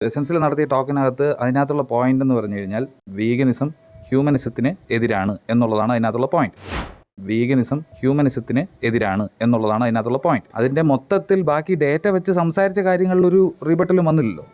എസൻസിൽ നടത്തിയ ടോക്കിനകത്ത് അതിനകത്തുള്ള പോയിന്റ് എന്ന് പറഞ്ഞു കഴിഞ്ഞാൽ വീഗനിസം ഹ്യൂമനിസത്തിന് എതിരാണ് എന്നുള്ളതാണ് അതിനകത്തുള്ള പോയിന്റ് വീഗനിസം ഹ്യൂമനിസത്തിന് എതിരാണ് എന്നുള്ളതാണ് അതിനകത്തുള്ള പോയിന്റ് അതിന്റെ മൊത്തത്തിൽ ബാക്കി ഡേറ്റ വെച്ച് സംസാരിച്ച കാര്യങ്ങളിലൊരു റീബട്ടലും വന്നില്ലല്ലോ.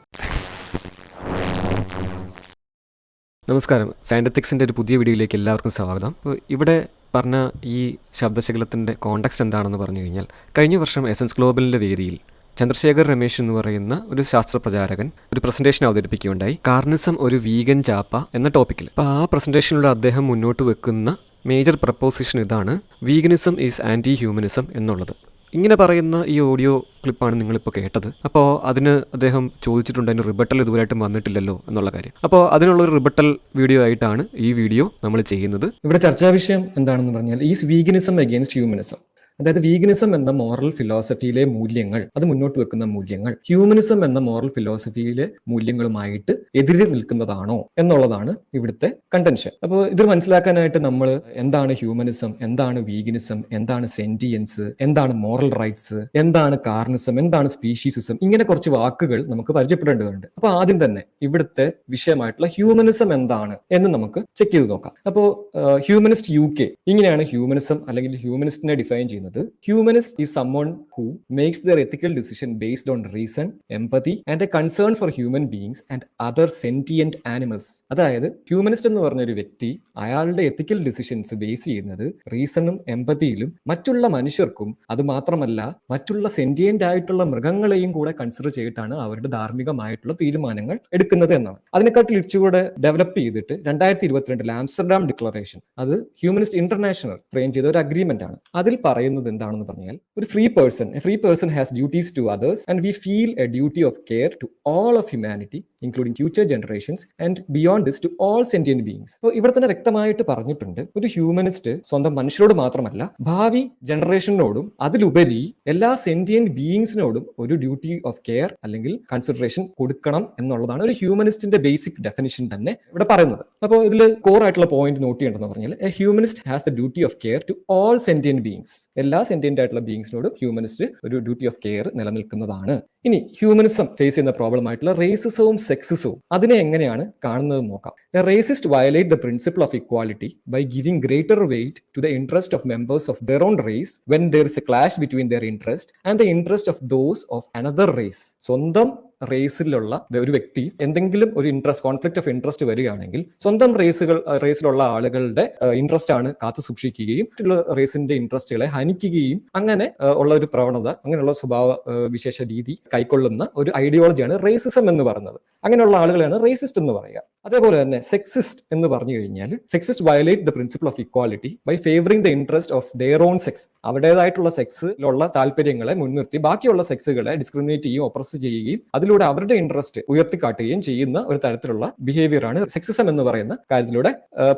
നമസ്കാരം. സയന്റിക്സിന്റെ ഒരു പുതിയ വീഡിയോയിലേക്ക് എല്ലാവർക്കും സ്വാഗതം. ഇവിടെ പറഞ്ഞ ഈ ശബ്ദശകലത്തിന്റെ കോണ്ടക്സ്റ്റ് എന്താണെന്ന് പറഞ്ഞു കഴിഞ്ഞാൽ കഴിഞ്ഞ വർഷം എസൻസ് ഗ്ലോബലിന്റെ വേദിയിൽ ചന്ദ്രശേഖർ രമേശ് എന്ന് പറയുന്ന ഒരു ശാസ്ത്ര പ്രചാരകൻ ഒരു പ്രസന്റേഷൻ അവതരിപ്പിക്കുകയുണ്ടായി. കാർണിസം ഒരു വീഗൻ ചാപ്പ എന്ന ടോപ്പിക്കിൽ അപ്പോൾ ആ പ്രസന്റേഷനിലൂടെ അദ്ദേഹം മുന്നോട്ട് വെക്കുന്ന മേജർ പ്രപ്പോസിഷൻ ഇതാണ് വീഗനിസം ഈസ് ആന്റി ഹ്യൂമനിസം എന്നുള്ളത്. ഇങ്ങനെ പറയുന്ന ഈ ഓഡിയോ ക്ലിപ്പാണ് നിങ്ങളിപ്പോൾ കേട്ടത്. അപ്പോൾ അതിന് അദ്ദേഹം ചോദിച്ചിട്ടുണ്ട് അതിന് റിബട്ടൽ ഇതുവരെയായിട്ടും വന്നിട്ടില്ലല്ലോ എന്നുള്ള കാര്യം. അപ്പോൾ അതിനുള്ള ഒരു റിബട്ടൽ വീഡിയോ ആയിട്ടാണ് ഈ വീഡിയോ നമ്മൾ ചെയ്യുന്നത്. ഇവിടെ ചർച്ചാ വിഷയം എന്താണെന്ന് പറഞ്ഞാൽ ഈസ് വീഗനിസം അഗേൻസ്റ്റ് ഹ്യൂമനിസം അതായത് വീഗനിസം എന്ന മോറൽ ഫിലോസഫിയിലെ മൂല്യങ്ങൾ അത് മുന്നോട്ട് വെക്കുന്ന മൂല്യങ്ങൾ ഹ്യൂമനിസം എന്ന മോറൽ ഫിലോസഫിയിലെ മൂല്യങ്ങളുമായിട്ട് എതിരെ നിൽക്കുന്നതാണോ എന്നുള്ളതാണ് ഇവിടുത്തെ കണ്ടൻഷൻ അപ്പോൾ ഇത് മനസ്സിലാക്കാനായിട്ട് നമ്മൾ എന്താണ് ഹ്യൂമനിസം എന്താണ് വീഗനിസം എന്താണ് സെന്റിയൻസ് എന്താണ് മോറൽ റൈറ്റ്സ് എന്താണ് കാർണിസം എന്താണ് സ്പീഷീസിസം ഇങ്ങനെ കുറച്ച് വാക്കുകൾ നമുക്ക് പരിചയപ്പെടേണ്ടതുണ്ട്. അപ്പോൾ ആദ്യം തന്നെ ഇവിടുത്തെ വിഷയമായിട്ടുള്ള ഹ്യൂമനിസം എന്താണ് എന്ന് നമുക്ക് ചെക്ക് ചെയ്ത് നോക്കാം. അപ്പോൾ ഹ്യൂമനിസ്റ്റ് യു കെ ഇങ്ങനെയാണ് ഹ്യൂമനിസം അല്ലെങ്കിൽ ഹ്യൂമനിസ്റ്റിനെ ഡിഫൈൻ ചെയ്യുന്നത്. Humanist is someone who makes their ethical decision based on reason empathy and a concern for human beings and other sentient animals അതായത് ഹ്യൂമനിസ്റ്റ് എന്ന് പറഞ്ഞ ഒരു വ്യക്തി അയാളുടെ എത്തിക്കൽ ഡിസിഷൻസ് ബേസ് ചെയ്യുന്നത് റീസണും എംപതിയിലും മറ്റുള്ള മനുഷ്യർക്കും അത് മാത്രമല്ല മറ്റുള്ള സെന്റിയന്റ് ആയിട്ടുള്ള മൃഗങ്ങളെയും കൂടെ കൺസിഡർ ചെയ്തിട്ടാണ് അവരുടെ ധാർമ്മികമായിട്ടുള്ള തീരുമാനങ്ങൾ എടുക്കുന്നത് എന്നാണ്. അതിനെക്കാട്ടിൽ ഇച്ചുകൂടെ ഡെവലപ്പ് ചെയ്തിട്ട് രണ്ടായിരത്തി ഇരുപത്തിരണ്ടിൽ ആംസ്റ്റർഡാം ഡിക്ലറേഷൻ അത് ഹ്യൂമനിസ്റ്റ് ഇന്റർനാഷണൽ ഫ്രെയിം ചെയ്ത ഒരു അഗ്രിമെന്റ് ആണ്. അതിൽ പറയുന്നത് എന്താണെന്ന് പറഞ്ഞാൽ ഒരു free person a free person has duties to others and we feel a duty of care to all of humanity including future generations and beyond this to all sentient beings അപ്പോൾ ഇവിടെ തന്നെ വ്യക്തമായിട്ട് പറഞ്ഞിട്ടുണ്ട് ഒരു ഹ്യൂമനിസ്റ്റ് സ്വന്തം മനുഷ്യരോട് മാത്രമല്ല ഭാവി ജനറേഷനോടും അതിലുപരി എല്ലാ സെന്റിയൻ ബീയിങ്സിനോടും ഒരു ഡ്യൂട്ടി ഓഫ് കെയർ അല്ലെങ്കിൽ കൺസിഡറേഷൻ കൊടുക്കണം എന്നുള്ളതാണ് ഒരു ഹ്യൂമനിസ്റ്റിന്റെ ബേസിക് ഡെഫിനിഷൻ തന്നെ ഇവിടെ പറയുന്നത്. അപ്പോൾ ഇതിൽ കോർ ആയിട്ടുള്ള പോയിന്റ് നോട്ട് ചെയ്യേണ്ടതെന്ന് പറഞ്ഞാൽ a humanist has the duty of care to all sentient beings എല്ലാ സെന്റിയന്റ് ആയിട്ടുള്ള ബീങ്സിനോടും ഹ്യൂമനിസ്റ്റ് ഒരു ഡ്യൂട്ടി ഓഫ് കെയർ നിലനിൽക്കുന്നതാണ്. ഇനി ഹ്യൂമനിസം ഫേസ് ചെയ്യുന്ന പ്രോബ്ലം ആയിട്ടുള്ള റേസിസവും സെക്സിസവും അതിനെ എങ്ങനെയാണ് കാണുന്നത് നോക്കാം. Racist violate the principle of equality by giving greater weight to the interest of members of their own race when there is a clash between their interest and the interest of those of another race സ്വന്തം റേസിലുള്ള ഒരു വ്യക്തി എന്തെങ്കിലും ഒരു interest conflict of interest വരികയാണെങ്കിൽ സ്വന്തം റേസുകൾ റേസിലുള്ള ആളുകളുടെ interest ആണ് കാത്തു സൂക്ഷിക്കുകയും മറ്റുള്ള റേസിന്റെ ഇൻട്രസ്റ്റുകളെ ഹനിക്കുകയും അങ്ങനെ ഉള്ള ഒരു പ്രവണത അങ്ങനെയുള്ള സ്വഭാവ വിശേഷ രീതി കൈക്കൊള്ളുന്ന ഒരു ഐഡിയോളജിയാണ് റേസിസം എന്ന് പറയുന്നത്. അങ്ങനെയുള്ള ആളുകളെയാണ് റേസിസ്റ്റ് എന്ന് പറയുക. അതേപോലെ തന്നെ സെക്സിസ്റ്റ് എന്ന് പറഞ്ഞു കഴിഞ്ഞാൽ sexist violate the principle of equality by favouring the interest of their own sex അവരുടേതായിട്ടുള്ള സെക്സിലുള്ള താല്പര്യങ്ങളെ മുൻനിർത്തി ബാക്കിയുള്ള സെക്സുകളെ ഡിസ്ക്രിമിനേറ്റ് ചെയ്യുകയും ഒപ്രസ് ചെയ്യുകയും അതിലൂടെ അവരുടെ ഇൻട്രസ്റ്റ് ഉയർത്തിക്കാട്ടുകയും ചെയ്യുന്ന ഒരു തരത്തിലുള്ള ബിഹേവിയർ ആണ് സെക്സിസം എന്ന് പറയുന്ന കാര്യത്തിലൂടെ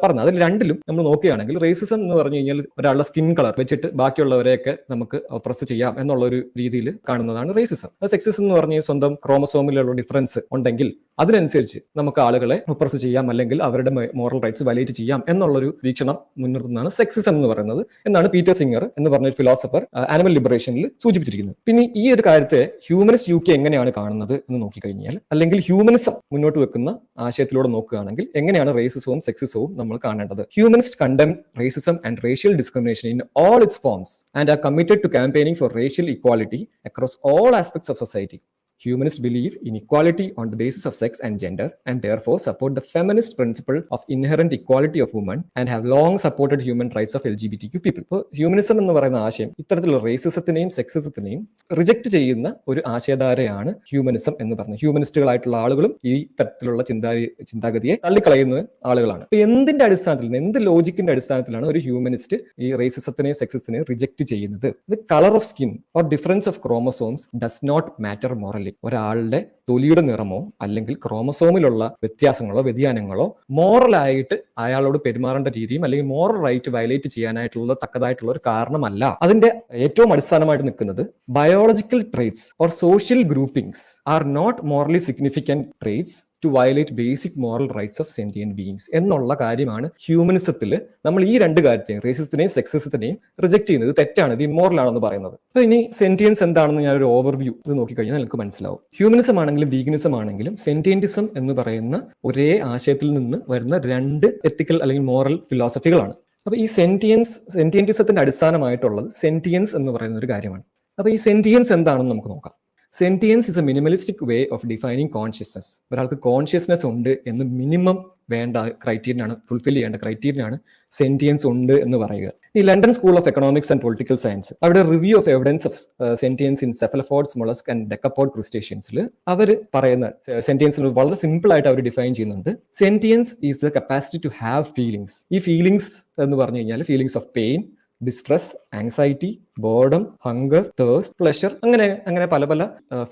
പറഞ്ഞത്. അതിൽ രണ്ടിലും നമ്മൾ നോക്കുകയാണെങ്കിൽ റേസിസം എന്ന് പറഞ്ഞു കഴിഞ്ഞാൽ ഒരാളുടെ സ്കിൻ കളർ വെച്ചിട്ട് ബാക്കിയുള്ളവരെയൊക്കെ നമുക്ക് ഒപ്രസ് ചെയ്യാം എന്നുള്ള ഒരു രീതിയിൽ കാണുന്നതാണ് റേസിസം സെക്സിസം എന്ന് പറഞ്ഞാൽ സ്വന്തം ക്രോമസോമിലുള്ള ഡിഫറൻസ് ഉണ്ടെങ്കിൽ അതിനനുസരിച്ച് നമുക്ക് ആളുകളെ ഒപ്രസ് ചെയ്യാം അല്ലെങ്കിൽ അവരുടെ മോറൽ റൈറ്റ്സ് വലൈറ്റ് ചെയ്യാം എന്നുള്ളൊരു വീക്ഷണം മുൻനിർത്തുന്നതാണ് സെക്സിസം എന്ന് പറയുന്നത് എന്നാണ് പീറ്റർ സിംഗർ എന്ന് പറഞ്ഞ ഫിലോസഫർ ആനിമൽ ലിബറേഷനിൽ സൂചിപ്പിച്ചിരിക്കുന്നത്. പിന്നെ ഈ ഒരു കാര്യത്തെ ഹ്യൂമനിസ്റ്റ് യു കെ എങ്ങനെയാണ് കാണുന്നത് എന്ന് നോക്കിക്കഴിഞ്ഞാൽ അല്ലെങ്കിൽ ഹ്യൂമനിസം മുന്നോട്ട് വെക്കുന്ന ആശയത്തിലൂടെ നോക്കുകയാണെങ്കിൽ എങ്ങനെയാണ് റേസിസവും സെക്സിസവും നമ്മൾ കാണേണ്ടത്? Humanist condemn racism and racial discrimination in all its forms and are committed to campaigning for racial equality across all aspects of society Humanists believe in equality on the basis of sex and gender, and therefore support the feminist principle of inherent equality of women and have long supported human rights of LGBTQ people ഇപ്പോൾ humanism എന്ന് പറയുന്ന ആശയം ഇത്തരത്തിലുള്ള റേസിസത്തിനെയും സെക്സിസത്തിനെയും reject ചെയ്യുന്ന ഒരു ആശയധാരയാണ് humanism എന്ന് പറയുന്നത്. ഹ്യൂമനിസ്റ്റുകളായിട്ടുള്ള ആളുകളും ഈ തരത്തിലുള്ള ചിന്താ ചിന്താഗതിയെ തള്ളിക്കളയുന്ന ആളുകളാണ്. ഇപ്പൊ എന്തിന്റെ അടിസ്ഥാനത്തിൽ എന്ത് ലോജിക്കിന്റെ അടിസ്ഥാനത്തിലാണ് ഒരു ഹ്യൂമനിസ്റ്റ് ഈ റേസിസത്തിനെയും സെക്സിസത്തിനെയും റിജക്ട് ചെയ്യുന്നത്? ഇത് colour of skin or difference of chromosomes does not matter morally ഒരാളുടെ തൊലിയുടെ നിറമോ അല്ലെങ്കിൽ ക്രോമസോമിലുള്ള വ്യത്യാസങ്ങളോ വ്യതിയാനങ്ങളോ മോറലായിട്ട് അയാളോട് പെരുമാറേണ്ട രീതിയും അല്ലെങ്കിൽ മോറൽ റൈറ്റ് വയലേറ്റ് ചെയ്യാനായിട്ടുള്ള തക്കതായിട്ടുള്ള ഒരു കാരണമല്ല. അതിന്റെ ഏറ്റവും അടിസ്ഥാനമായിട്ട് നിൽക്കുന്നത് biological traits or social groupings are not morally significant traits to violate basic moral rights of sentient beings എന്നുള്ള കാര്യമാണ് ഹ്യൂമനിസത്തിൽ നമ്മൾ ഈ രണ്ട് കാര്യത്തെയും റേസിസത്തിനെയും സെക്സിസത്തിനെയും റിജക്ട് ചെയ്യുന്നത്. തെറ്റാണ് ഇത് ഇമ്മോറൽ ആണെന്ന് പറയുന്നത്. ഇനി സെന്റിയൻസ് എന്താണെന്ന് ഞാൻ ഒരു ഓവർവ്യൂ ഇത് നോക്കിക്കഴിഞ്ഞാൽ നിങ്ങൾക്ക് മനസ്സിലാവും. ഹ്യൂമനിസം ആണെങ്കിൽ ആണെങ്കിലും വീഗനിസം ആണെങ്കിലും സെന്റിയന്റിസം എന്ന് പറയുന്ന ഒരേ ആശയത്തിൽ നിന്ന് വരുന്ന രണ്ട് എത്തിക്കൽ അല്ലെങ്കിൽ മോറൽ ഫിലോസഫികളാണ് അപ്പോൾ ഈ സെന്റിയൻസ് സെന്റിയന്റിസത്തിന്റെ അടിസ്ഥാനമായിട്ടുള്ളത് സെന്റിയൻസ് എന്ന് പറയുന്ന ഒരു കാര്യമാണ്. അപ്പോൾ ഈ സെന്റിയൻസ് എന്താണെന്ന് നമുക്ക് നോക്കാം. Sentience is a minimalistic way of defining consciousness ഒരാൾക്ക് കോൺഷ്യസ്നസ് ഉണ്ട് എന്ന് മിനിമം വേണ്ട ക്രൈറ്റീരിയൻ ആണ് ഫുൾഫിൽ ചെയ്യേണ്ട ക്രൈറ്റീരിയൻ ആണ് സെന്റിയൻസ് ഉണ്ട് എന്ന് പറയുക. ഈ London school of economics and political science അവിടെ review of evidence of sentience in cephalopods mollusc and decapod ക്രിസ്റ്റേഷ്യൻസിൽ അവർ പറയുന്ന സെന്റിയൻസിൽ വളരെ സിമ്പിൾ ആയിട്ട് അവർ ഡിഫൈൻ ചെയ്യുന്നുണ്ട്. Sentience is the capacity to have feelings ഈ ഫീലിംഗ്സ് എന്ന് പറഞ്ഞു കഴിഞ്ഞാൽ feelings of pain distress anxiety boredom hunger thirst pleasure അങ്ങനെ അങ്ങനെ പല പല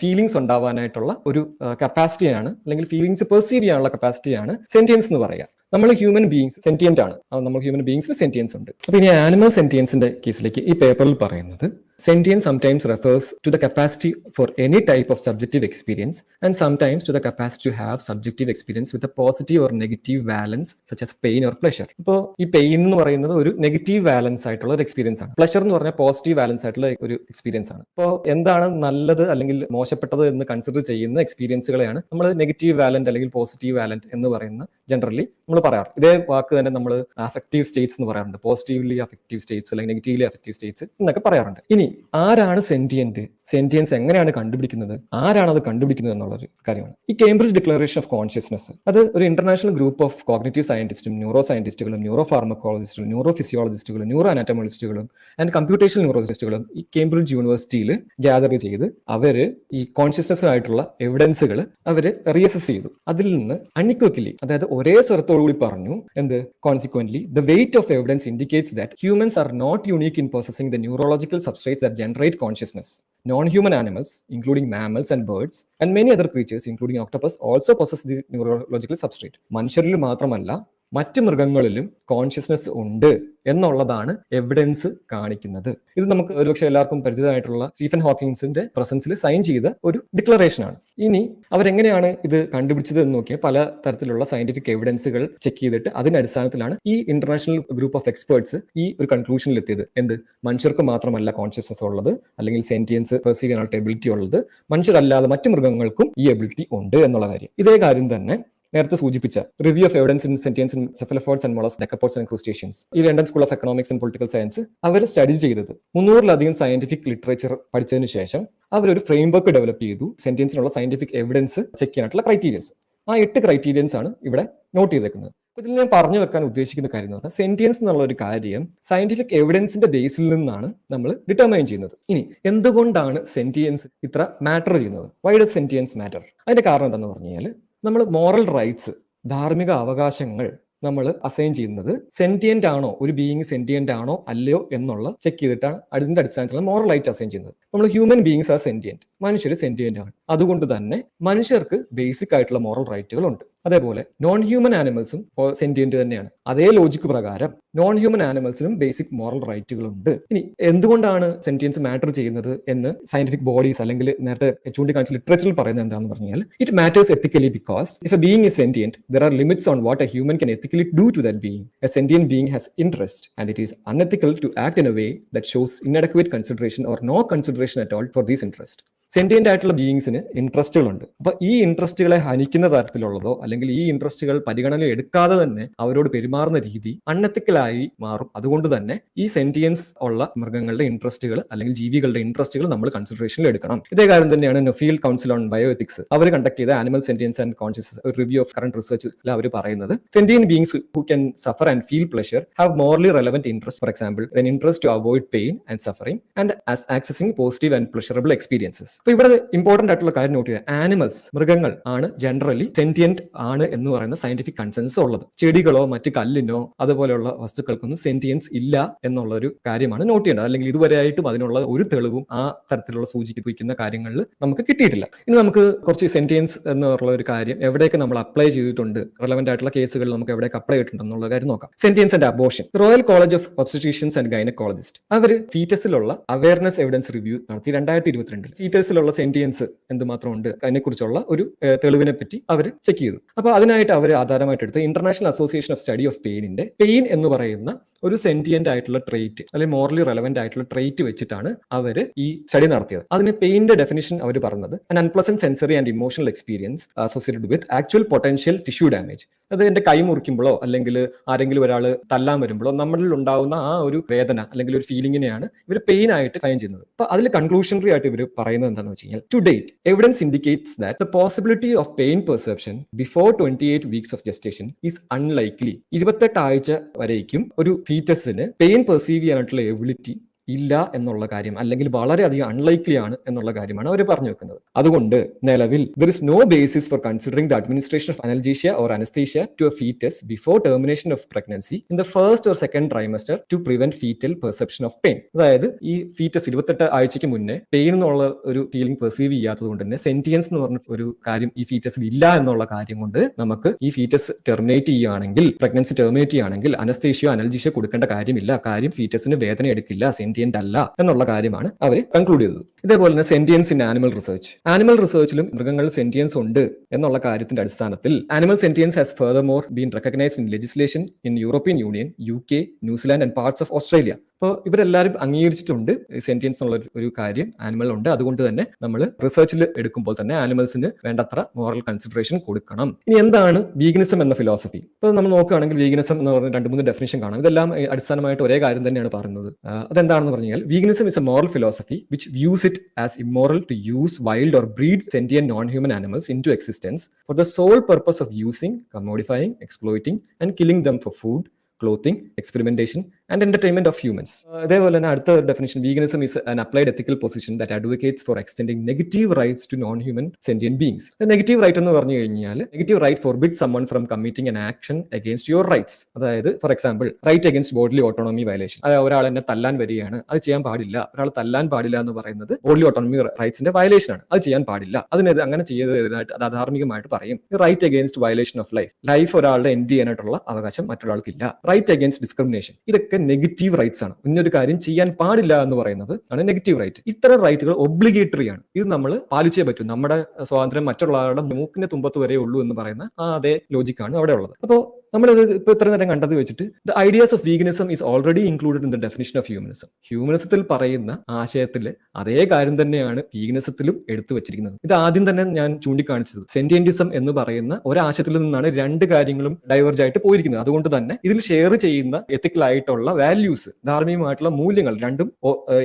ഫീലിംഗ്സ് ഉണ്ടാവാനായിട്ടുള്ള ഒരു കപ്പാസിറ്റിയാണ് അല്ലെങ്കിൽ ഫീലിങ്സ് പെർസീവ് ചെയ്യാനുള്ള കപ്പാസിറ്റിയാണ് സെന്റിയൻസ് എന്ന് പറയുക. നമ്മൾ ഹ്യൂമൻ ബീങ്സ് സെന്റിയന്റ് ആണ്. നമ്മൾ ഹ്യൂമൻ ബീങ്സിന് സെന്റിയൻസ് ഉണ്ട്. അപ്പൊ ഇനി ആനിമൽ സെന്റിയൻസിന്റെ കേസിലേക്ക് ഈ പേപ്പറിൽ പറയുന്നത് sentience sometimes refers to the capacity for any type of subjective experience and sometimes to the capacity to have subjective experience with a positive or negative valence such as pain or pleasure ഇപ്പോൾ ഈ pain എന്ന് പറയുന്നത് ഒരു negative വാലൻസ് ആയിട്ടുള്ള ഒരു experience ആണ്. Pleasure എന്ന് പറഞ്ഞാൽ പോസിറ്റീവ് വാലൻസ് ആയിട്ടുള്ള ഒരു എക്സ്പീരിയൻസ് ആണ്. അപ്പോൾ എന്താണ് നല്ലത് അല്ലെങ്കിൽ മോശപ്പെട്ടത് എന്ന് കൺസിഡർ ചെയ്യുന്ന എക്സ്പീരിയൻസുകളെയാണ് നമ്മൾ നെഗറ്റീവ് വാലന്റ് അല്ലെങ്കിൽ പോസിറ്റീവ് വാലന്റ് എന്ന് പറയുന്ന ജനറലി നമ്മൾ പറയാറ്. ഇതേ വാക്ക് തന്നെ നമ്മൾ അഫക്റ്റീവ് സ്റ്റേറ്റ്സ് എന്ന് പറയാറുണ്ട്. പോസിറ്റീവ്ലി അഫക്റ്റീവ് സ്റ്റേറ്റ്സ് അല്ലെങ്കിൽ നെഗറ്റീവ്ലി അഫക്റ്റീവ് സ്റ്റേറ്റ്സ് എന്നൊക്കെ പറയാറുണ്ട്. ഇനി ആരാണ് സെന്റിയന്റ് സെന്റിയൻസ് എങ്ങനെയാണ് കണ്ടുപിടിക്കുന്നത്? ആരാണ് അത് കണ്ടുപിടിക്കുന്നത് എന്നുള്ള ഒരു കാര്യമാണ്. ഈ കേംബ്രിഡ്ജ് ഡിക്ലറേഷൻ ഓഫ് കോൺഷ്യസ്നസ് അത് ഒരു ഇന്റർനാഷണൽ ഗ്രൂപ്പ് ഓഫ് കോഗ്നേറ്റീവ് സയന്റിസ്റ്റും ന്യൂറോ സയന്റിസ്റ്റുകളും ന്യൂറോ ഫാർമക്കോളജിസ്റ്റുകളും ന്യൂറോ ഫിസിയോളജിസ്റ്റുകളും ന്യൂറോ അനാറ്റമോളജിസ്റ്റുകളും ആൻഡ് കമ്പ്യൂട്ടേഷൻ ന്യൂറോളജിസ്റ്റുകളും ഈ കേംബ്രിഡ്ജ് യൂണിവേഴ്സിറ്റിയിൽ ഗ്യാദർ ചെയ്ത് അവർ ഈ കോൺഷ്യസ്നസ്സിനായിട്ടുള്ള എവിഡൻസുകൾ അവർ റിയസസ് ചെയ്തു. അതിൽ നിന്ന് അണിക്വക്കിലി അതായത് ഒരേ സ്വരത്തോടുകൂടി പറഞ്ഞു എന്ത്? Consequently the weight of evidence indicates that humans are not unique in processing the neurological substrates that generate consciousness. Non-human animals, including mammals and birds, and many other creatures, including octopus, also possess the neurological substrate. മനുഷ്യരിൽ മാത്രമല്ല മറ്റ് മൃഗങ്ങളിലും consciousness ഉണ്ട് എന്നുള്ളതാണ് evidence കാണിക്കുന്നത്. ഇത് നമുക്ക് ഒരുപക്ഷെ എല്ലാവർക്കും പരിചിതമായിട്ടുള്ള സ്റ്റീഫൻ ഹോക്കിൻസിന്റെ പ്രസൻസിൽ സൈൻ ചെയ്ത ഒരു ഡിക്ലറേഷൻ ആണ്. ഇനി അവരെങ്ങനെയാണ് ഇത് കണ്ടുപിടിച്ചത് എന്ന് നോക്കിയാൽ പല തരത്തിലുള്ള സയന്റിഫിക് എവിഡൻസുകൾ ചെക്ക് ചെയ്തിട്ട് അതിന്റെ അടിസ്ഥാനത്തിലാണ് ഈ ഇന്റർനാഷണൽ ഗ്രൂപ്പ് ഓഫ് എക്സ്പേർട്സ് ഈ ഒരു കൺക്ലൂഷനിൽ എത്തിയത്. എന്ത്? മനുഷ്യർക്ക് മാത്രമല്ല കോൺഷ്യസ്നസ് ഉള്ളത് അല്ലെങ്കിൽ സെന്റിയൻസ് പെർസീവ് ചെയ്യാനുള്ള എബിലിറ്റി ഉള്ളത്. മനുഷ്യരല്ലാതെ മറ്റു മൃഗങ്ങൾക്കും ഈ എബിലിറ്റി ഉണ്ട് എന്നുള്ള കാര്യം. ഇതേ കാര്യം തന്നെ നേരത്തെ സൂചിപ്പിച്ച review of evidence in sentience in cephalopods and mollusc decapods and crustaceans ഈ London school of economics and political science our study ചെയ്തത് മുന്നൂറിലധികം സയന്റിഫിക് ലിറ്ററേച്ചർ പഠിച്ചതിന് ശേഷം അവരൊരു ഫ്രെയിം വർക്ക് ഡെവലപ്പ് ചെയ്തു സെന്റിയൻസിനുള്ള സയന്റിഫിക് എവിഡൻസ് ചെക്ക് ചെയ്യാനായിട്ടുള്ള ക്രൈറ്റീരിയസ് ആ എട്ട് ക്രൈറ്റീരിയൻസ് ആണ് ഇവിടെ നോട്ട് ചെയ്തേക്കുന്നത്. ഇതിൽ ഞാൻ പറഞ്ഞു വെക്കാൻ ഉദ്ദേശിക്കുന്ന കാര്യം എന്ന് പറഞ്ഞാൽ സെന്റിയൻസ് എന്നുള്ള ഒരു കാര്യം സയന്റിഫിക് എവിഡൻസിന്റെ ബേസിൽ നിന്നാണ് നമ്മൾ ഡിറ്റർമൈൻ ചെയ്യുന്നത്. ഇനി എന്തുകൊണ്ടാണ് സെന്റിയൻസ് ഇത്ര മാറ്റർ ചെയ്യുന്നത്? വൈ ഡസ് സെന്റിയൻസ് മാറ്റർ അതിന്റെ കാരണം എന്താണെന്ന് പറഞ്ഞു കഴിഞ്ഞാൽ നമ്മൾ മോറൽ റൈറ്റ്സ് ധാർമ്മിക അവകാശങ്ങൾ നമ്മൾ അസൈൻ ചെയ്യുന്നത് സെന്റിയന്റ് ആണോ ഒരു ബീയിങ് സെന്റിയന്റ് ആണോ അല്ലയോ എന്നുള്ള ചെക്ക് ചെയ്തിട്ടാണ് അതിന്റെ അടിസ്ഥാനത്തിലാണ് മോറൽ റൈറ്റ് അസൈൻ ചെയ്യുന്നത്. നമ്മൾ ഹ്യൂമൻ ബീയിങ്സ് ആർ സെന്റിയന്റ് മനുഷ്യർ സെന്റിയന്റ് ആണ്. അതുകൊണ്ട് തന്നെ മനുഷ്യർക്ക് ബേസിക് ആയിട്ടുള്ള മോറൽ റൈറ്റുകൾ ഉണ്ട്. അതേപോലെ നോൺ ഹ്യൂമൻ ആനിമൽസും സെന്റിയന്റ് തന്നെയാണ്. അതേ ലോജിക്ക് പ്രകാരം നോൺ ഹ്യൂമൻ ആനിമൽസിനും ബേസിക് മോറൽ റൈറ്റുകൾ ഉണ്ട് ഇനി എന്തുകൊണ്ടാണ് സെന്റിയൻസ് മാറ്റർ ചെയ്യുന്നത് എന്ന് സയന്റിഫിക് ബോഡീസ് അല്ലെങ്കിൽ നേരത്തെ ചൂണ്ടിക്കാണിച്ച ലിറ്ററേച്ചറിൽ പറയുന്നത് എന്താണെന്ന് പറഞ്ഞാൽ it matters ethically because if a being is sentient there are limits on what a human can ethically do to that being a sentient being has interest and it is unethical to act in a way that shows inadequate consideration or no consideration at all for these interest sentient ആയിട്ടുള്ള ബീയിങ്സിന് ഇൻട്രസ്റ്റുകളുണ്ട് അപ്പൊ ഈ ഇൻട്രസ്റ്റുകളെ ഹനിക്കുന്ന തരത്തിലുള്ളതോ അല്ലെങ്കിൽ ഈ ഇൻട്രസ്റ്റുകൾ പരിഗണന എടുക്കാതെ തന്നെ അവരോട് പെരുമാറുന്ന രീതി അൺഎത്തിക്കലായി മാറും. അതുകൊണ്ട് തന്നെ ഈ സെന്റിയൻസ് ഉള്ള മൃഗങ്ങളുടെ ഇൻട്രസ്റ്റുകൾ അല്ലെങ്കിൽ ജീവികളുടെ ഇൻട്രസ്റ്റുകൾ നമ്മൾ കൺസിഡറേഷനിൽ എടുക്കണം. ഇതേ കാര്യം തന്നെയാണ് Nuffield council on bio ethics അവർ കണ്ടക്ട് ചെയ്ത animal sentience and conscious review of current research അവർ പറയുന്നത് sentient beings who can suffer and feel pleasure have morally relevant interest for example interest to avoid pain and suffering and as accessing positive and pleasurable experiences. അപ്പൊ ഇവിടെ important ആയിട്ടുള്ള കാര്യം not ചെയ്യുക. Animals മൃഗങ്ങൾ ആണ് generally sentient ആണ് എന്ന് പറയുന്ന സയന്റിഫിക് കൺസെൻസ് ഉള്ളത്. ചെടികളോ മറ്റ് കല്ലിനോ അതുപോലെയുള്ള വസ്തുക്കൾക്കൊന്നും സെന്റിയൻസ് ഇല്ല എന്നുള്ള ഒരു കാര്യമാണ് നോട്ട് ചെയ്യേണ്ടത്. അല്ലെങ്കിൽ ഇതുവരെയായിട്ടും അതിനുള്ള ഒരു തെളിവും ആ തരത്തിലുള്ള സൂചിപ്പിക്കുന്ന കാര്യങ്ങളിൽ നമുക്ക് കിട്ടിയിട്ടില്ല. ഇനി നമുക്ക് കുറച്ച് സെന്റിയൻസ് എന്നുള്ള ഒരു കാര്യം എവിടെയൊക്കെ നമ്മൾ അപ്ലൈ ചെയ്തിട്ടുണ്ട് റെലവെന്റ് ആയിട്ടുള്ള കേസുകൾ നമുക്ക് എവിടെയൊക്കെ അപ്ലൈ ചെയ്തിട്ടുണ്ട് എന്നുള്ള കാര്യം നോക്കാം. Sentience and abortion royal college of obstetricians and gynaecologist അവർ ഫീറ്റസിലുള്ള അവയർനെസ് എവിഡൻസ് റിവ്യൂ നടത്തി രണ്ടായിരത്തി ഇരുപത്തിരണ്ടിൽ ഫീറ്റസിലുള്ള സെന്റിയൻസ് എന്തുമാത്രം ഉണ്ട് അതിനെക്കുറിച്ചുള്ള ഒരു തെളിവിനെ പറ്റി അവർ ചെക്ക് ചെയ്തു. അപ്പോൾ അതിനായിട്ട് അവർ ആധാരമായിട്ട് എടുത്ത് international association of study of പെയിനിന്റെ pain എന്ന് പറയുന്ന ഒരു സെന്റിയന്റ് ആയിട്ടുള്ള ട്രേറ്റ് അല്ലെങ്കിൽ മോറലി റെലവെന്റ് ആയിട്ടുള്ള ട്രേറ്റ് വെച്ചിട്ടാണ് അവർ ഈ സ്റ്റഡി നടത്തിയത്. അതിന് പെയിന്റെ ഡെഫിനിഷൻ അവർ പറഞ്ഞത് an unpleasant sensory and emotional experience associated with actual potential tissue damage അത് എന്റെ കൈ മുറിക്കുമ്പോഴോ അല്ലെങ്കിൽ ആരെങ്കിലും ഒരാൾ തല്ലാൻ വരുമ്പോഴോ നമ്മളിൽ ഉണ്ടാകുന്ന ആ ഒരു വേദന അല്ലെങ്കിൽ ഒരു ഫീലിങ്ങിനെയാണ് ഇവർ പെയിൻ ആയിട്ട് കൈ ചെയ്യുന്നത്. അപ്പൊ അതിൽ കൺക്ലൂഷണറി ആയിട്ട് ഇവർ പറയുന്നത് എന്താണെന്ന് വെച്ച് കഴിഞ്ഞാൽ to date evidence indicates that the possibility of pain perception before twenty eight weeks of gestation is unlikely ഇരുപത്തെട്ട് ആഴ്ച വരേക്കും ഒരു ഫീറ്റസിന് പെയിൻ പെർസീവ് ചെയ്യാനായിട്ടുള്ള എബിലിറ്റി ഇല്ല എന്നുള്ള കാര്യം അല്ലെങ്കിൽ വളരെയധികം അൺലൈക്ലി ആണ് എന്നുള്ള കാര്യമാണ് അവർ പറഞ്ഞു വെക്കുന്നത്. അതുകൊണ്ട് നിലവിൽ there is no basis for considering the administration of analgesia or anaesthesia to fetus before termination of pregnancy in the first or second trimester to prevent fetal perception of pain അതായത് ഈ foetus ഇരുപത്തെട്ട് ആഴ്ചയ്ക്ക് മുന്നേ pain എന്നുള്ള ഒരു feeling perceive ചെയ്യാത്തത് കൊണ്ട് തന്നെ sentience എന്ന് പറഞ്ഞ ഒരു കാര്യം ഈ ഫീറ്റസിൽ ഇല്ല എന്നുള്ള കാര്യം കൊണ്ട് നമുക്ക് ഈ ഫീറ്റസ് ടെർമിനേറ്റ് ചെയ്യുകയാണെങ്കിൽ പ്രഗ്നൻസി ടെർമിനേറ്റ് ചെയ്യുകയാണെങ്കിൽ അനസ്തേഷ്യോ അനൽജീഷ്യോ കൊടുക്കേണ്ട കാര്യമില്ല. കാര്യം ഫീറ്റസിന് വേദന എടുക്കില്ല. സെന്റിയന്റ് അല്ല എന്നുള്ള കാര്യമാണ് അവർ കൺക്ലൂഡ് ചെയ്തത്. ഇതേപോലെ തന്നെ sentience in animal research animal റിസർച്ചിലും മൃഗങ്ങളിൽ സെന്റിയൻസ് ഉണ്ട് എന്നുള്ള കാര്യത്തിന്റെ അടിസ്ഥാനത്തിൽ animal sentience has further more been recognised in legislation in European Union U K New Zealand and parts of Australia അപ്പോൾ ഇവരെല്ലാവരും അംഗീകരിച്ചിട്ടുണ്ട്. സെന്റിയൻസ് എന്നുള്ള ഒരു- കാര്യം ആനിമൽ ഉണ്ട്. അതുകൊണ്ട് തന്നെ നമ്മൾ റിസർച്ചിൽ എടുക്കുമ്പോൾ തന്നെ ആനിമൽസിന് വേണ്ടത്ര മോറൽ കൺസിഡറേഷൻ കൊടുക്കണം. ഇനി എന്താണ് വീഗനിസം എന്ന ഫിലോസഫി ഇപ്പോൾ നമ്മൾ നോക്കുകയാണെങ്കിൽ വീഗനിസം എന്ന് പറഞ്ഞ രണ്ട് മൂന്ന് ഡെഫിനേഷൻ കാണാം. ഇതെല്ലാം അടിസ്ഥാനമായിട്ട് ഒരേ കാര്യം തന്നെയാണ് പറയുന്നത്. അതെന്താണെന്ന് പറഞ്ഞാൽ veganism is a moral philosophy which views it as immoral to use wild or breed sentient non human animals into existence for the sole purpose of using commodifying exploiting and killing them for food clothing experimentation and entertainment of humans അതേപോലെ തന്നെ അടുത്ത definition veganism is an applied ethical position that advocates for extending negative rights to non human sentient beings negative right എന്ന് പറഞ്ഞു കഴിഞ്ഞാൽ negative right forbid someone from committing an action against your rights അതായത് for example right against bodily autonomy violation അതായത് ഒരാൾ എന്നെ തല്ലാൻ വരികയാണ് അത് ചെയ്യാൻ പാടില്ല. ഒരാൾ തല്ലാൻ പാടില്ല എന്ന് പറയുന്നത് ബോഡ്ലി ഓട്ടോണമി റൈറ്റ്സിന്റെ വയലേഷൻ ആണ് അത് ചെയ്യാൻ പാടില്ല. അതിന് അങ്ങനെ ചെയ്തതായിട്ട് അത് അധാർമികമായിട്ട് പറയും. Right against violation of life life ഒരാളുടെ എൻഡ് ചെയ്യാനായിട്ടുള്ള അവകാശം മറ്റൊരാൾക്കില്ല. റൈറ്റ് അഗേൻസ്റ്റ് ഡിസ്ക്രിമിനേഷൻ ഇതൊക്കെ നെഗറ്റീവ് റൈറ്റ്സ് ആണ്. ഇന്നൊരു കാര്യം ചെയ്യാൻ പാടില്ല എന്ന് പറയുന്നത് ആണ് നെഗറ്റീവ് റൈറ്റ് ഇത്തരം റൈറ്റുകൾ ഒബ്ലിഗേറ്ററി ആണ്. ഇത് നമ്മൾ പാലിച്ചേ പറ്റൂ. നമ്മുടെ സ്വാതന്ത്ര്യം മറ്റുള്ളവരുടെ മൂക്കിന്റെ തുമ്പത്ത് വരെ ഉള്ളൂ എന്ന് പറയുന്ന ആ അതേ ലോജിക്കാണ് അവിടെ ഉള്ളത്. അപ്പോൾ നമ്മളിത് ഇപ്പൊ ഇത്ര നേരം കണ്ടത് വെച്ചിട്ട് the ideas of veganism is already included in the definition of humanism ഹ്യൂമനിസത്തിൽ പറയുന്ന ആശയത്തിൽ അതേ കാര്യം തന്നെയാണ് വീഗനിസത്തിലും എടുത്തു വെച്ചിരിക്കുന്നത്. ഇത് ആദ്യം തന്നെ ഞാൻ ചൂണ്ടിക്കാണിച്ചത്. സെന്റിയന്റിസം എന്ന് പറയുന്ന ഒരാശയത്തിൽ നിന്നാണ് രണ്ട് കാര്യങ്ങളും ഡൈവേർജ് ആയിട്ട് പോയിരിക്കുന്നത്. അതുകൊണ്ട് തന്നെ ഇതിൽ ഷെയർ ചെയ്യുന്ന എത്തിക്കൽ ആയിട്ടുള്ള വാല്യൂസ് ധാർമ്മികമായിട്ടുള്ള മൂല്യങ്ങൾ രണ്ടും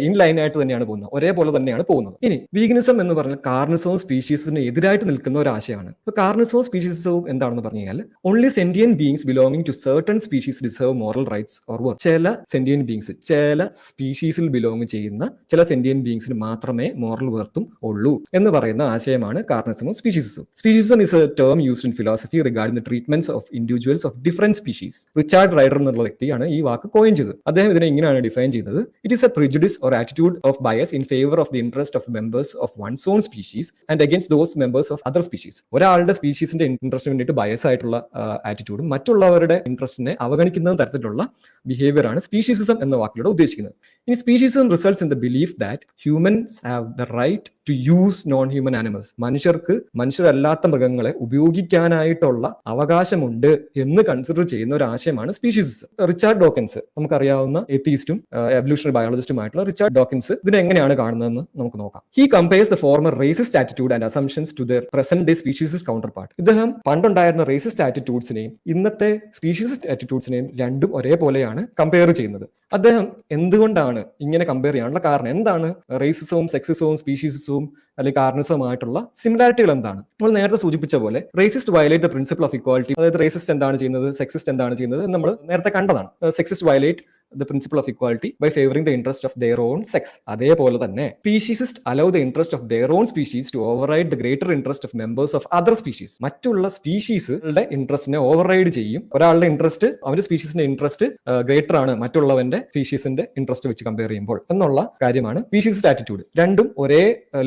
ഇൻ ലൈൻ ആയിട്ട് തന്നെയാണ് പോകുന്നത്. ഒരേപോലെ തന്നെയാണ് പോകുന്നത്. ഇനി വീഗനിസം എന്ന് പറഞ്ഞാൽ കാർണിസവും സ്പീഷീസിന് എതിരായിട്ട് നിൽക്കുന്ന ഒരു ആശയമാണ് ഇപ്പൊ കാർണിസവും സ്പീഷീസവും എന്താണെന്ന് പറഞ്ഞു കഴിഞ്ഞാൽ only sentient beings belonging to certain species deserve moral rights or work ചില സെന്റിയൻ ബീങ്സ് ചില സ്പീഷീസിൽ ബിലോങ് ചെയ്യുന്ന ചില സെന്റിയൻ ബീങ്സിന് മാത്രമേ മോറൽ വെർത്തും ഉള്ളൂ എന്ന് പറയുന്ന ആശയമാണ് കാർണിസവും സ്പീഷീസും speciesism is a term used in philosophy regarding the treatments of individuals of different species Richard Ryder എന്നുള്ള വ്യക്തിയാണ് ഈ വാക്ക് കോയിൻ ചെയ്തത്. അദ്ദേഹം ഇതിനെ ഇങ്ങനെയാണ് ഡിഫൈൻ ചെയ്തത്. It is a prejudice or attitude of bias in favour of the interest of members of one's own species and against those members of other species ഒരാളുടെ സ്പീഷീസിന്റെ ഇൻട്രസ്റ്റ് വേണ്ടിയിട്ട് ബയസ് ആയിട്ടുള്ള ആറ്റിറ്റ്യൂഡും മറ്റുള്ളവരുടെ ഇൻട്രസ്റ്റിനെ അവഗണിക്കുന്ന തരത്തിലുള്ള ബിഹേവിയർ ആണ് സ്പീഷീസിസം എന്ന വാക്കിലൂടെ ഉദ്ദേശിക്കുന്നത്. ഇനി speciesism results in the belief that humans have the right to use non human animals മനുഷ്യർക്ക് മനുഷ്യരല്ലാത്ത മൃഗങ്ങളെ ഉപയോഗിക്കാനായിട്ടുള്ള അവകാശമുണ്ട് എന്ന് കൺസിഡർ ചെയ്യുന്ന ഒരു ആശയമാണ് സ്പീഷീസ് റിച്ചാർഡ് ഡോക്കൻസ് നമുക്കറിയാവുന്ന എത്തീസ്റ്റും എവല്യൂഷണറി ബയോളജിസ്റ്റുമായിട്ടുള്ള റിച്ചാർഡ് ഡോക്കൻസ് ഇതിനെങ്ങനെയാണ് കാണുന്നതെന്ന് നമുക്ക് നോക്കാം. He compares the former racist attitude and assumptions to their present day species counterpart ഇദ്ദേഹം പണ്ടുണ്ടായിരുന്ന റേസിസ്റ്റ് ആറ്റിറ്റ്യൂഡ്സിനെയും ഇന്നത്തെ സ്പീഷീസ് ആറ്റിറ്റ്യൂഡ്സിനെയും രണ്ടും ഒരേപോലെയാണ് കമ്പയർ ചെയ്യുന്നത്. അദ്ദേഹം എന്തുകൊണ്ടാണ് ഇങ്ങനെ കമ്പയർ ചെയ്യാനുള്ള കാരണം എന്താണ്? റേസിസവും സെക്സിസവും സ്പീഷീസിസവും അല്ലെങ്കിൽ കാർണിസവുമായിട്ടുള്ള സിമിലാരിറ്റികൾ എന്താണ്? നമ്മൾ നേരത്തെ സൂചിപ്പിച്ച പോലെ racist violate the principle of equality അതായത് റേസിസ്റ്റ് എന്താണ് ചെയ്യുന്നത് സെക്സിസ്റ്റ് എന്താണ് ചെയ്യുന്നത് നമ്മൾ നേരത്തെ കണ്ടതാണ്. Sexist violate the principle of equality by favouring the interest of their own sex അതേപോലെ തന്നെ speciesist allow the interest of their own species to override the greater interest of members of other species മറ്റുള്ള സ്പീഷീസുകളുടെ ഇൻട്രസ്റ്റിനെ override ചെയ്യും. ഒരാളുടെ interest അവന്റെ സ്പീഷീസിന്റെ interest greater ആണ് മറ്റുള്ളവന്റെ സ്പീഷീസിന്റെ interest വെച്ച് compare ചെയ്യുമ്പോൾ. എന്നുള്ള കാര്യമാണ് സ്പീഷീസിസ്റ്റ് ആറ്റിറ്റ്യൂഡ് രണ്ടും ഒരേ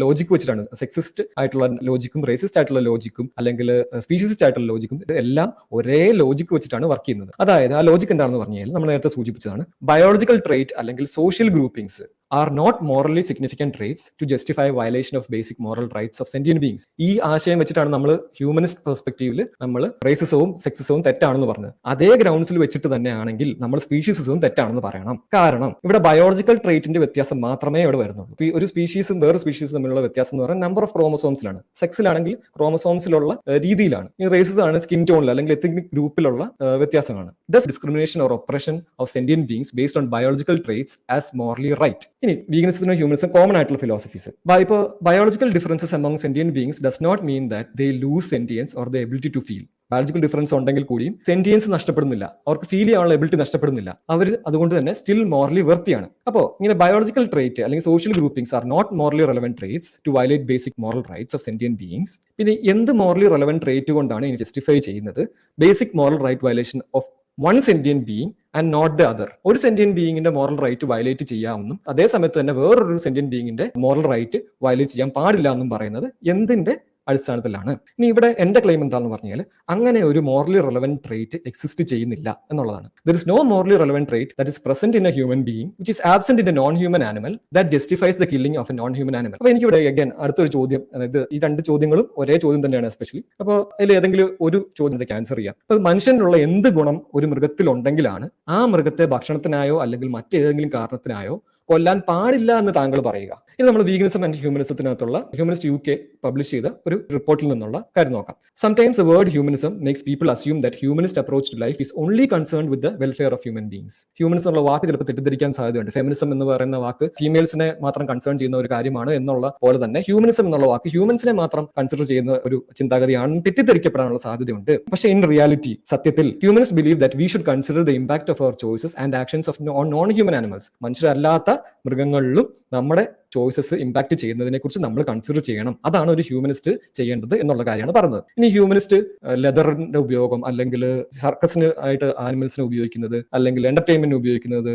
ലോജിക്ക് വെച്ചിട്ടാണ്. സെക്സിസ്റ്റ് ആയിട്ടുള്ള ലോജിക്കും റേസിസ്റ്റ് ആയിട്ടുള്ള ലോജിക്കും അല്ലെങ്കിൽ സ്പീഷീസിസ്റ്റ് ആയിട്ടുള്ള ലോജിക്കും എല്ലാം ഒരേ ലോജിക്ക് വെച്ചിട്ടാണ് വർക്ക് ചെയ്യുന്നത്. അതായത് ആ ലോജിക്ക് എന്താണെന്ന് പറഞ്ഞാൽ നമ്മൾ നേരത്തെ സൂചിപ്പിച്ചതാണ്. ബയോളജിക്കൽ ട്രേറ്റ് അല്ലെങ്കിൽ social groupings are not morally significant traits to justify violation of basic moral rights of sentient beings ഈ ആശയം വെച്ചിട്ടാണ് നമ്മൾ ഹ്യൂമനിസ്റ്റ് പെർസ്പെക്റ്റീവിൽ നമ്മൾ റേസിസവും സെക്സിസവും തെറ്റാണെന്ന് പറഞ്ഞത്. അതേ ഗ്രൗണ്ട്സിൽ വെച്ചിട്ട് തന്നെയാണെങ്കിൽ നമ്മൾ സ്പീഷീസിസവും തെറ്റാണെന്ന് പറയണം. കാരണം ഇവിടെ ബയോളജിക്കൽ ട്രേറ്റിന്റെ വ്യത്യാസം മാത്രമേ ഇവിടെ വരുന്നുള്ളൂ. ഈ ഒരു സ്പീഷീസും വേറെ സ്പീഷീസും തമ്മിലുള്ള വ്യത്യാസം എന്ന് പറഞ്ഞാൽ നമ്പർ ഓഫ് ക്രോമസോംസിലാണ് സെക്സിലാണെങ്കിൽ ക്രോമസോംസിലുള്ള രീതിയിലാണ്. ഈ റേസസ് ആണ് സ്കിൻ ടോണിൽ അല്ലെങ്കിൽ എത്തിനിക് ഗ്രൂപ്പിലുള്ള വ്യത്യാസമാണ് does discrimination or oppression of sentient beings based on biological traits as morally right ഇനി വീഗനിസത്തിനും ഹ്യൂമനിസം കോമൺ ആയിട്ടുള്ള ഫിലോസഫീസ് ഇപ്പോൾ biological differences among sentient beings does not mean that they lose sentience or the ability to feel biological difference ഉണ്ടെങ്കിൽ കൂടിയും sentience നഷ്ടപ്പെടുന്നില്ല. അവർക്ക് feel ചെയ്യാനുള്ള ability നഷ്ടപ്പെടുന്നില്ല. അവർ അതുകൊണ്ട് തന്നെ സ്റ്റിൽ മോറലി വെർത്തിയാണ് അപ്പോൾ ഇങ്ങനെ ബയോളജിക്കൽ ട്രേറ്റ് അല്ലെങ്കിൽ social groupings are not morally relevant traits to violate basic moral rights of sentient beings പിന്നെ എന്ത് മോറലി റെലവെന്റ് ട്രേറ്റ് കൊണ്ടാണ് ഇനി ജസ്റ്റിഫൈ ചെയ്യുന്നത്? Basic moral right violation of one sentient being and not the other ഒരു sentient ബീയിങ്ങിന്റെ moral right violate ചെയ്യാമെന്നും അതേ സമയത്ത് തന്നെ വേറൊരു സെന്റിയൻ ബീയിങ്ങിന്റെ മോറൽ റൈറ്റ് വയലേറ്റ് ചെയ്യാൻ പാടില്ല എന്നും പറയുന്നത് എന്തിന്റെ അടിസ്ഥാനത്തിലാണ്. ഇനി ഇവിടെ എന്റെ ക്ലെയിം എന്താന്ന് പറഞ്ഞാൽ അങ്ങനെ ഒരു മോറലി റെലവെന്റ് ട്രേറ്റ് എക്സിസ്റ്റ് ചെയ്യുന്നില്ല എന്നുള്ളതാണ്. There is no morally relevant trait that is present in a human being which is absent in a non human animal that justifies the killing of a non human animal അപ്പോൾ എനിക്കിവിടെ again അടുത്തൊരു ചോദ്യം അതായത് ഈ രണ്ട് ചോദ്യങ്ങളും ഒരേ ചോദ്യം തന്നെയാണ് എസ്പെഷ്യലി അപ്പോൾ അതിൽ ഏതെങ്കിലും ഒരു ചോദ്യത്തെ ആൻസർ ചെയ്യാം. അപ്പോൾ മനുഷ്യനുള്ള എന്ത് ഗുണം ഒരു മൃഗത്തിൽ ഉണ്ടെങ്കിലാണ് ആ മൃഗത്തെ ഭക്ഷണത്തിനായോ അല്ലെങ്കിൽ മറ്റേതെങ്കിലും കാരണത്തിനായോ കൊല്ലാൻ പാടില്ല എന്ന് താങ്കൾ പറയുക. ഇത് നമ്മൾ വീഗനിസം ആൻഡ് ഹ്യൂമനിസത്തിനകത്തുള്ള ഹ്യൂമനിസ്റ്റ് യു കെ പബ്ലിഷ് ചെയ്ത ഒരു റിപ്പോർട്ടിൽ നിന്നുള്ള കാര്യം നോക്കാം. Sometimes word humanism makes people assume that humanist approach to life is only concern with the welfare of human beings humanism എന്നുള്ള വാക്ക് ചിലപ്പോൾ തെറ്റിദ്ധരിക്കാൻ സാധ്യതയുണ്ട്. ഫെമിനിസം എന്ന് പറയുന്ന വാക്ക് ഫീമെയിൽസിനെ മാത്രം കൺസേൺ ചെയ്യുന്ന ഒരു കാര്യമാണ് എന്നുള്ള പോലെ തന്നെ ഹ്യൂമനിസം എന്നുള്ള വാക്ക് ഹ്യൂമൻസിനെ മാത്രം കൺസിഡർ ചെയ്യുന്ന ഒരു ചിന്താഗതിയാണ് തെറ്റിദ്ധരിക്കപ്പെടാനുള്ള സാധ്യതയുണ്ട്. പക്ഷേ ഇൻ റിയാലിറ്റി സത്യത്തിൽ humans believe that we should consider the impact of our choices and actions of non human animals മനുഷ്യരല്ലാത്ത മൃഗങ്ങളിലും നമ്മുടെ ചോയ്സസ് ഇമ്പാക്ട് ചെയ്യുന്നതിനെ കുറിച്ച് നമ്മൾ കൺസിഡർ ചെയ്യണം. അതാണ് ഒരു ഹ്യൂമനിസ്റ്റ് ചെയ്യേണ്ടത് എന്നുള്ള കാര്യമാണ് പറഞ്ഞത്. ഇനി ഹ്യൂമനിസ്റ്റ് ലെതറിന്റെ ഉപയോഗം അല്ലെങ്കിൽ സർക്കസിന് ആയിട്ട് ആനിമൽസിനെ ഉപയോഗിക്കുന്നത് അല്ലെങ്കിൽ എന്റർടൈൻമെന്റ് ഉപയോഗിക്കുന്നത്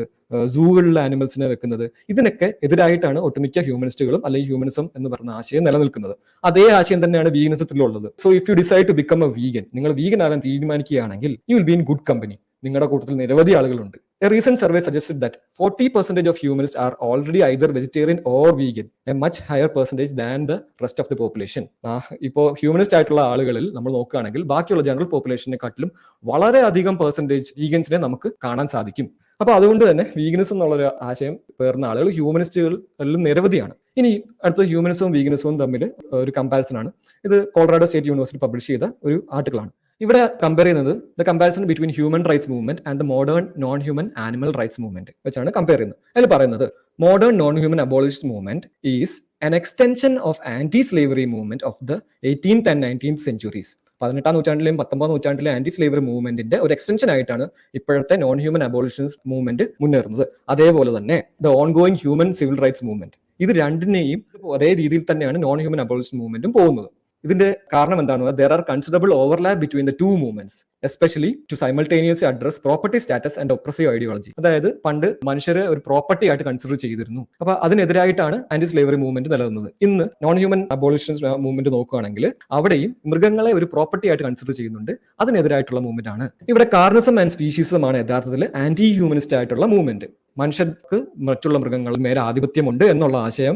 സൂകളിലെ ആനിമൽസിനെ വെക്കുന്നത് ഇതിനൊക്കെ എതിരായിട്ടാണ് ഒട്ടുമിക്ക ഹ്യൂമനിസ്റ്റുകളും അല്ലെങ്കിൽ ഹ്യൂമനിസം എന്ന് പറഞ്ഞ ആശയം നിലനിൽക്കുന്നത്. അതേ ആശയം തന്നെയാണ് വീഗനിസത്തിലുള്ളത് so if you decide to become a vegan നിങ്ങൾ വീഗൻ ആകാൻ തീരുമാനിക്കുകയാണെങ്കിൽ you will be in good company നിങ്ങളുടെ കൂട്ടത്തിൽ നിരവധി ആളുകളുണ്ട്. Recent survey suggested that forty percentage of humanist are already either vegetarian or vegan a much higher percentage than the rest of the population ഇപ്പോൾ humanist ആയിട്ടുള്ള ആളുകളിൽ നമ്മൾ നോക്കുകയാണെങ്കിൽ ബാക്കിയുള്ള ജനറൽ പോപ്പുലേഷനെക്കാട്ടിലും വളരെയധികം പെർസെന്റേജ് വീഗൻസിനെ നമുക്ക് കാണാൻ സാധിക്കും. അപ്പൊ അതുകൊണ്ട് തന്നെ വീഗനിസം എന്നുള്ളൊരു ആശയം പേർന്ന ആളുകൾ ഹ്യൂമനിസ്റ്റുകളിലും നിരവധിയാണ്. ഇനി അടുത്ത ഹ്യൂമനിസവും വീഗനിസവും തമ്മിൽ ഒരു കമ്പാരിസൺ ആണ്. ഇത് കോളറാഡോ സ്റ്റേറ്റ് യൂണിവേഴ്സിറ്റി പബ്ലിഷ് ചെയ്ത ഒരു ആർട്ടിക്കിളാണ് ഇവിടെ കമ്പയർ ചെയ്യുന്നത് the comparison between human rights movement and the modern non human animal rights movement വെച്ചാണ് കമ്പയർ ചെയ്യുന്നത്. അതിൽ പറയുന്നത് modern non human abolish movement is an extension of anti slavery movement of the 18th and 19th centuries പതിനെട്ടാം നൂറ്റാണ്ടിലെയും പത്തൊമ്പതാം നൂറ്റാണ്ടിലെ anti slavery മൂവ്മെന്റിന്റെ ഒരു extension ആയിട്ടാണ് ഇപ്പോഴത്തെ നോൺ ഹ്യൂമൻ അബോളിഷൻസ് മൂവ്മെന്റ് മുന്നേറുന്നത്. അതേപോലെ തന്നെ the ongoing human civil rights movement ഇത് രണ്ടിനെയും അതേ രീതിയിൽ തന്നെയാണ് നോൺ ഹ്യൂമൻ അബോളിഷൻ മൂവ്മെന്റും പോകുന്നത്. ഇതിന്റെ കാരണം എന്താണ്? There are considerable overlap between the two movements especially to simultaneous address property status and oppressive ideology അതായത് പണ്ട് മനുഷ്യരെ ഒരു പ്രോപ്പർട്ടി ആയിട്ട് കൺസിഡർ ചെയ്തിരുന്നു. അപ്പൊ അതിനെതിരായിട്ടാണ് ആന്റി സ്ലേവറി മൂവ്മെന്റ് നിലനിന്നത്. ഇന്ന് നോൺ ഹ്യൂമൻ അബോളിഷൻ മൂവ്മെന്റ് നോക്കുകയാണെങ്കിൽ അവിടെയും മൃഗങ്ങളെ ഒരു പ്രോപ്പർട്ടി ആയിട്ട് കൺസിഡർ ചെയ്യുന്നുണ്ട്. അതിനെതിരായിട്ടുള്ള മൂവ്മെന്റ് ആണ്. ഇവിടെ കാർണിസം ആൻഡ് സ്പീഷീസുമാണ് യഥാർത്ഥത്തിൽ ആന്റി ഹ്യൂമനിസ്റ്റ് ആയിട്ടുള്ള മൂവ്മെന്റ് മനുഷ്യർക്ക് മറ്റുള്ള മൃഗങ്ങൾ മേലെ ആധിപത്യമുണ്ട് എന്നുള്ള ആശയം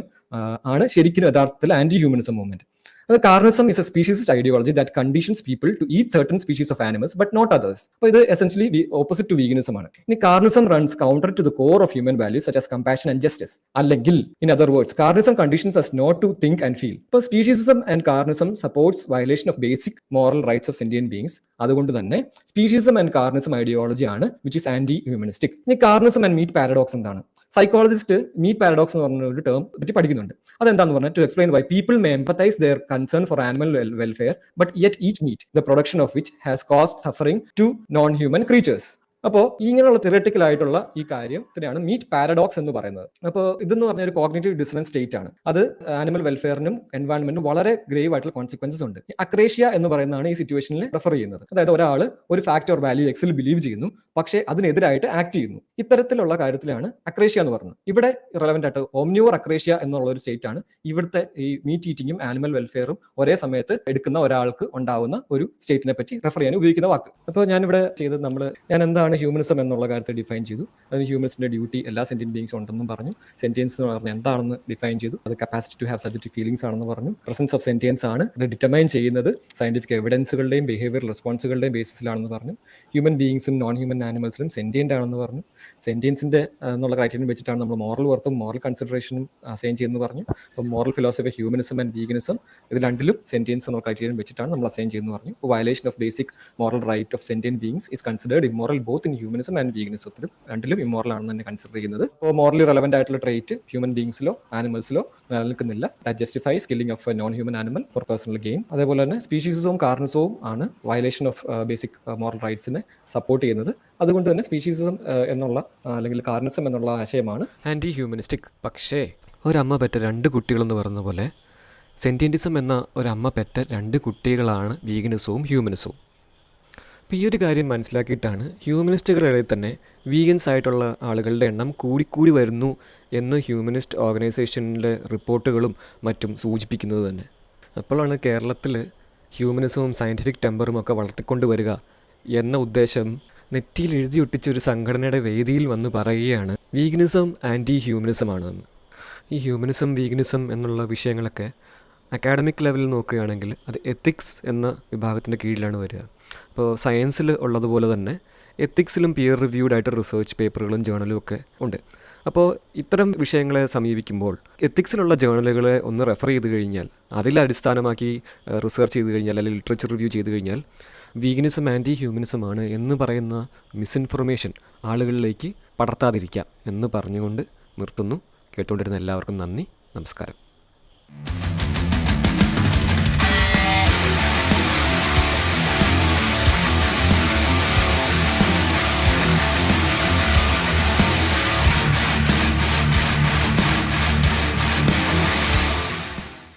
ആണ് ശരിക്കും യഥാർത്ഥത്തിൽ ആന്റി ഹ്യൂമനിസം മൂവ്മെന്റ് അത് carnism is a speciesist ideology that conditions people to eat certain species of animals but not others അപ്പോൾ ഇത് എസെൻഷ്യലി ഓപ്പോസിറ്റ് ടു വീഗനിസം ആണ്. ഇനി carnism runs counter to the core of human values such as compassion and justice അല്ലെങ്കിൽ in other words carnism conditions us not to think and feel ഇപ്പോൾ speciesism and carnism supports violation of basic moral rights of Indian beings അതുകൊണ്ട് തന്നെ സ്പീഷീസം and carnism ideology ആണ് which is anti humanistic ഇനി carnism and meat paradox എന്താണ്? Psychologist meat paradox എന്ന് പറഞ്ഞ ഒരു term പറ്റി പഠിക്കുന്നുണ്ട്. അതെന്താന്ന് പറഞ്ഞാൽ to explain why people may empathise their concern for animal welfare but yet eat meat the production of which has cost suffering to non human creatures അപ്പോൾ ഇങ്ങനെയുള്ള തിയറട്ടിക്കൽ ആയിട്ടുള്ള ഈ കാര്യത്തിനാണ് മീറ്റ് പാരഡോക്സ് എന്ന് പറയുന്നത്. അപ്പോൾ ഇതെന്ന് പറഞ്ഞ ഒരു കോഗ്നേറ്റീവ് ഡിസലൻസ് സ്റ്റേറ്റ് ആണ്. അത് ആനിമൽ വെൽഫെയറിനും എൻവയോൺമെന്റിനും വളരെ ഗ്രേവ് ആയിട്ടുള്ള കോൺസിക്വൻസസ് ഉണ്ട്. അക്രേഷ്യ എന്ന് പറയുന്നതാണ് ഈ സിറ്റുവേഷനിൽ റെഫർ ചെയ്യുന്നത്. അതായത് ഒരാൾ ഒരു ഫാക്ട് ഓർ വാല്യൂ എക്സിൽ ബിലീവ് ചെയ്യുന്നു പക്ഷേ അതിനെതിരായിട്ട് ആക്ട് ചെയ്യുന്നു. ഇത്തരത്തിലുള്ള കാര്യത്തിലാണ് അക്രേഷ്യ എന്ന് പറയുന്നത് ഇവിടെ റെലവെന്റ് ആയിട്ട് ഓംനിയോർ അക്രേഷ്യ എന്നുള്ള ഒരു സ്റ്റേറ്റ് ആണ് ഇവിടുത്തെ ഈ മീറ്റ് ഈറ്റിംഗും ആനിമൽ വെൽഫെയറും ഒരേ സമയത്ത് എടുക്കുന്ന ഒരാൾക്ക് ഉണ്ടാവുന്ന ഒരു സ്റ്റേറ്റിനെ പറ്റി റെഫർ ചെയ്യാൻ ഉപയോഗിക്കുന്ന വാക്ക്. അപ്പോൾ ഞാനിവിടെ ചെയ്തത് നമ്മൾ ഞാൻ എന്താണ് എന്താണ് ഹ്യൂമനിസം എന്നുള്ള കാര്യത്തെ ഡിഫൈൻ ചെയ്തു. അതിന് ഹ്യൂമൻസിന്റെ ഡ്യൂട്ടി എല്ലാ സെന്റിയൻ ബീങ്സും ഉണ്ടെന്നും പറഞ്ഞു. സെന്റിയൻസ് എന്ന് പറഞ്ഞാൽ എന്താണെന്ന് ഡിഫൈൻ ചെയ്തു. അത് capacity to have subjective feelings ആണെന്ന് പറഞ്ഞു. പ്രസൻസ് ഓഫ് സെന്റിയൻസ് ആണ് ഇത് ഡിറ്റർമൈൻ ചെയ്യുന്നത്. സയന്റിഫിക് എവിഡൻസുകളുടെയും ബിഹേവിയർ റെസ്പോൺസുകളുടെയും ബേസിസിലാണെന്ന് പറഞ്ഞു. ഹ്യൂമൻ ബീങ്സും നോൺ ഹ്യൂമൻ ആനിമൽസിലും സെന്റിയന്റ് ആണെന്ന് പറഞ്ഞു. സെന്റിയൻസിന്റെ എന്നുള്ള ക്രൈറ്റീരിയൻ വെച്ചിട്ടാണ് നമ്മൾ മോറൽ വർത്തും മോറൽ കൺസിഡറേഷനും അസൈൻ ചെയ്യുന്നത് പറഞ്ഞു. അപ്പോൾ moral philosophy humanism and veganism ഇത് രണ്ടിലും സെന്റിയൻസ് എന്നുള്ള ക്രൈറ്റീരിയൻ വെച്ചിട്ടാണ് നമ്മൾ അസൈൻ ചെയ്യുന്നത് പറഞ്ഞു. Violation of basic moral right of sentient beings is considered immoral both in humanism and വീഗനിസത്തിലും രണ്ടിലും ഇമോറൽ ആണെന്ന് തന്നെ കൺസിഡർ ചെയ്യുന്നത്. അപ്പോൾ മോറലി റെലവെന്റ് ആയിട്ടുള്ള ട്രേറ്റ് ഹ്യൂമൻ ബീങ്സിലോ ആനിമൽസിലോ നിലനിൽക്കുന്നില്ല. That justifies killing of non human animal for personal game അതേപോലെ തന്നെ സ്പീഷീസും കാർണസവും ആണ് വയലേഷൻ ഓഫ് ബേസിക് മോറൽ റൈറ്റ്സിനെ സപ്പോർട്ട് ചെയ്യുന്നത്. അതുകൊണ്ട് തന്നെ സ്പീഷീസിസം എന്നുള്ള അല്ലെങ്കിൽ കാർണിസം എന്നുള്ള ആശയമാണ്. ആന്റി ഹ്യൂമനിസ്റ്റിക് പക്ഷേ ഒരമ്മ പെറ്റ രണ്ട് കുട്ടികളെന്ന് പറയുന്ന പോലെ സെന്റിന്റിസം എന്ന ഒരമ്മ പെറ്റ രണ്ട് കുട്ടികളാണ് വീഗനിസവും ഹ്യൂമനിസവും അപ്പോൾ ഈ ഒരു കാര്യം മനസ്സിലാക്കിയിട്ടാണ് ഹ്യൂമനിസ്റ്റുകളുടെ തന്നെ വീഗൻസ് ആയിട്ടുള്ള ആളുകളുടെ എണ്ണം കൂടിക്കൂടി വരുന്നു എന്ന് ഹ്യൂമനിസ്റ്റ് ഓർഗനൈസേഷനിലെ റിപ്പോർട്ടുകളും മറ്റും സൂചിപ്പിക്കുന്നത് തന്നെ. അപ്പോഴാണ് കേരളത്തിൽ ഹ്യൂമനിസവും സയന്റിഫിക് ടെമ്പറും ഒക്കെ വളർത്തിക്കൊണ്ട് വരിക എന്ന ഉദ്ദേശം നെറ്റിയിൽ എഴുതി ഒട്ടിച്ച ഒരു സംഘടനയുടെ വേദിയിൽ വന്ന് പറയുകയാണ് വീഗനിസം ആന്റി ഹ്യൂമനിസമാണെന്ന് ഈ ഹ്യൂമനിസം വീഗനിസം എന്നുള്ള വിഷയങ്ങളൊക്കെ അക്കാഡമിക് ലെവലിൽ നോക്കുകയാണെങ്കിൽ അത് എത്തിക്സ് എന്ന വിഭാഗത്തിന്റെ കീഴിലാണ് വരിക. അപ്പോൾ സയൻസിൽ ഉള്ളതുപോലെ തന്നെ എത്തിക്സിലും പിയർ റിവ്യൂഡ് ആയിട്ട് റിസർച്ച് പേപ്പറുകളും ജേണലും ഒക്കെ ഉണ്ട്. അപ്പോൾ ഇത്തരം വിഷയങ്ങളെ സമീപിക്കുമ്പോൾ എത്തിക്സിലുള്ള ജേണലുകളെ ഒന്ന് റെഫർ ചെയ്ത് കഴിഞ്ഞാൽ അതിൽ അടിസ്ഥാനമാക്കി റിസർച്ച് ചെയ്ത് കഴിഞ്ഞാൽ അല്ലെങ്കിൽ ലിറ്ററേച്ചർ റിവ്യൂ ചെയ്ത് കഴിഞ്ഞാൽ വീഗനിസം ആന്റി ഹ്യൂമനിസം ആണ് എന്ന് പറയുന്ന മിസ്ഇൻഫർമേഷൻ ആളുകളിലേക്ക് പടർത്താതിരിക്കാം എന്ന് പറഞ്ഞുകൊണ്ട് നിർത്തുന്നു. കേട്ടുകൊണ്ടിരുന്ന എല്ലാവർക്കും നന്ദി. നമസ്കാരം.